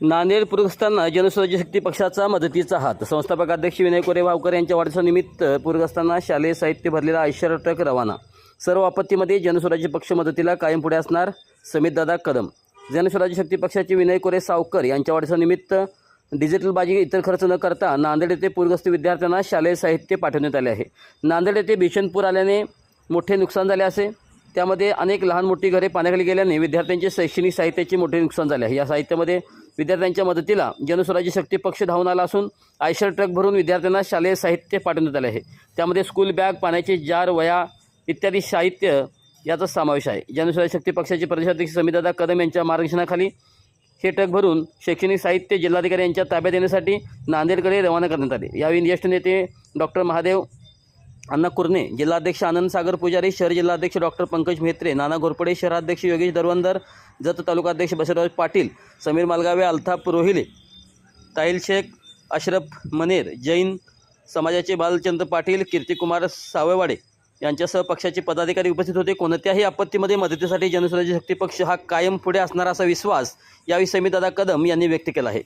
नांदेड पूरग्रस्तांना जनस्वराज्य शक्ती पक्षाचा मदतीचा हात. संस्थापक अध्यक्ष विनय कोरे वावकर यांच्या वाढदिवसानिमित्त पूरग्रस्तांना शालेय साहित्य भरलेला ऐश्वर ट्रक रवाना. सर्व आपत्तीमध्ये जनस्वराज्य पक्ष मदतीला कायम पुढे असणार समितदादा कदम. जनस्वराज्य शक्ती पक्षाचे विनय कोरे सावकर यांच्या वाढदिवसानिमित्त डिजिटल बाजी इतर खर्च न करता नांदेड येथे पूरग्रस्त विद्यार्थ्यांना शालेय साहित्य पाठवण्यात आले आहे. नांदेड येथे भीषण पूर आल्याने मोठे नुकसान झाले असे. त्यामध्ये अनेक लहान मोठी घरे पाण्याखाली गेल्याने विद्यार्थ्यांचे शैक्षणिक साहित्याचे मोठे नुकसान झाले आहे. या साहित्यामध्ये विद्यार्थ्यांच्या मदतीला जनस्वराज्य शक्ती पक्ष धावून आला असून आयशर ट्रक भरून विद्यार्थ्यांना शालेय साहित्य पाठवण्यात आले आहे. त्यामध्ये स्कूल बॅग पाण्याचे जार वया इत्यादी साहित्य याचा समावेश आहे. जनस्वराज्य शक्ती पक्षाचे प्रदेशाध्यक्ष समितदादा कदम यांच्या मार्गदर्शनाखाली हे ट्रक भरून शैक्षणिक साहित्य जिल्हाधिकारी यांच्या ताब्यात देण्यासाठी नांदेडकडे रवाना करण्यात आले. यावेळी ज्येष्ठ नेते डॉक्टर महादेव अण्णा कुर्णे जिल्हाध्यक्ष आनंद सागर पुजारी शहर जिल्हाध्यक्ष डॉक्टर पंकज म्हेत्रे नाना घोरपडे शहराध्यक्ष योगेश दरवंदर जत तालुकाध्यक्ष बसवराज पाटील समीर मालगावे अल्ताफ रोहिले ताहिल शेख अशरफ मनेर जैन समाजाचे बालचंद्र पाटील कीर्तिकुमार सावळवाडे यांच्यासह पक्षाचे पदाधिकारी उपस्थित होते. कोणत्याही आपत्तीमध्ये मदतीसाठी जनसुराज्य शक्ती पक्ष हा कायम पुढे असणार असा विश्वास यावेळी दादा कदम यांनी व्यक्त केला आहे.